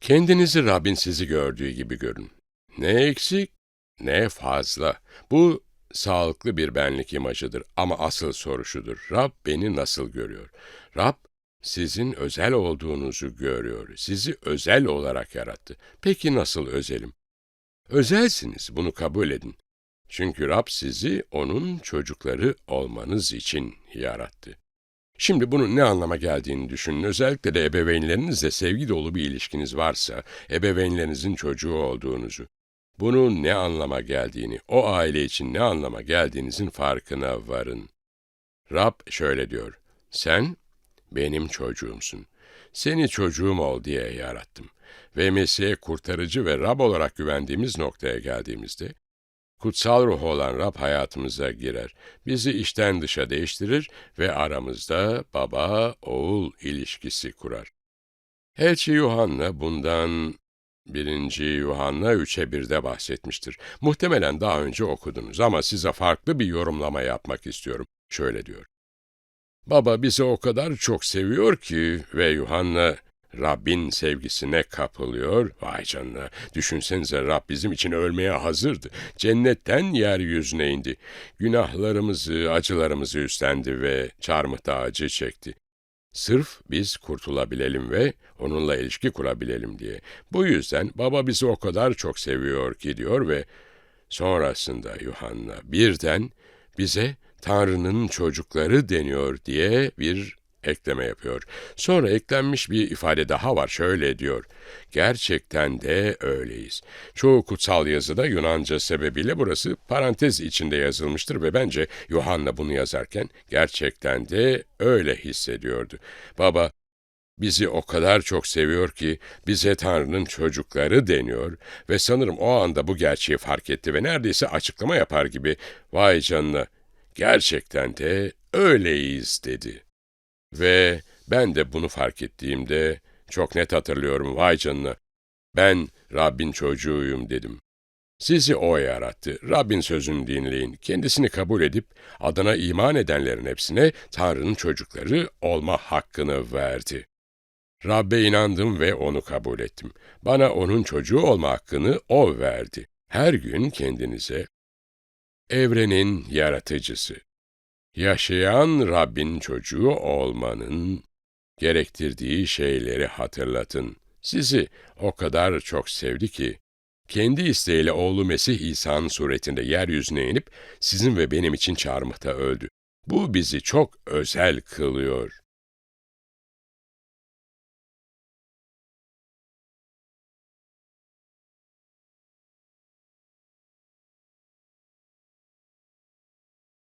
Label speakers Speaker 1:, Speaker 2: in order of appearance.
Speaker 1: Kendinizi Rabbin sizi gördüğü gibi görün. Ne eksik, ne fazla. Bu sağlıklı bir benlik imajıdır ama asıl soru şudur. Rab beni nasıl görüyor? Rab sizin özel olduğunuzu görüyor. Sizi özel olarak yarattı. Peki nasıl özelim? Özelsiniz, bunu kabul edin. Çünkü Rab sizi onun çocukları olmanız için yarattı. Şimdi bunun ne anlama geldiğini düşünün. Özellikle de ebeveynlerinizle sevgi dolu bir ilişkiniz varsa, ebeveynlerinizin çocuğu olduğunuzu. Bunun ne anlama geldiğini, o aile için ne anlama geldiğinizin farkına varın. Rab şöyle diyor, sen benim çocuğumsun. Seni çocuğum ol diye yarattım. Ve Mesih'e kurtarıcı ve Rab olarak güvendiğimiz noktaya geldiğimizde, kutsal ruh olan Rab hayatımıza girer. Bizi içten dışa değiştirir ve aramızda baba-oğul ilişkisi kurar. Elçi Yuhanna bundan 1. Yuhanna 3'e 1'de bahsetmiştir. Muhtemelen daha önce okudunuz ama size farklı bir yorumlama yapmak istiyorum. Şöyle diyor. Baba bizi o kadar çok seviyor ki ve Yuhanna Rabbin sevgisine kapılıyor. Vay canına, düşünsenize Rab bizim için ölmeye hazırdı. Cennetten yeryüzüne indi. Günahlarımızı, acılarımızı üstlendi ve çarmıhta acı çekti. Sırf biz kurtulabilelim ve onunla ilişki kurabilelim diye. Bu yüzden baba bizi o kadar çok seviyor ki diyor ve sonrasında Yuhanna birden bize Tanrı'nın çocukları deniyor diye bir ekleme yapıyor. Sonra eklenmiş bir ifade daha var. Şöyle diyor. Gerçekten de öyleyiz. Çoğu kutsal yazıda Yunanca sebebiyle burası parantez içinde yazılmıştır ve bence Yuhanna bunu yazarken gerçekten de öyle hissediyordu. Baba, bizi o kadar çok seviyor ki bize Tanrı'nın çocukları deniyor ve sanırım o anda bu gerçeği fark etti ve neredeyse açıklama yapar gibi vay canına gerçekten de öyleyiz dedi. Ve ben de bunu fark ettiğimde çok net hatırlıyorum vay canına. Ben Rabbin çocuğuyum dedim. Sizi O yarattı. Rabbin sözünü dinleyin. Kendisini kabul edip adına iman edenlerin hepsine Tanrı'nın çocukları olma hakkını verdi. Rabbe inandım ve onu kabul ettim. Bana onun çocuğu olma hakkını O verdi. Her gün kendinize evrenin yaratıcısı, yaşayan Rabbin çocuğu olmanın gerektirdiği şeyleri hatırlatın. Sizi o kadar çok sevdi ki, kendi isteğiyle oğlu Mesih İsa'nın suretinde yeryüzüne inip sizin ve benim için çarmıhta öldü. Bu bizi çok özel kılıyor.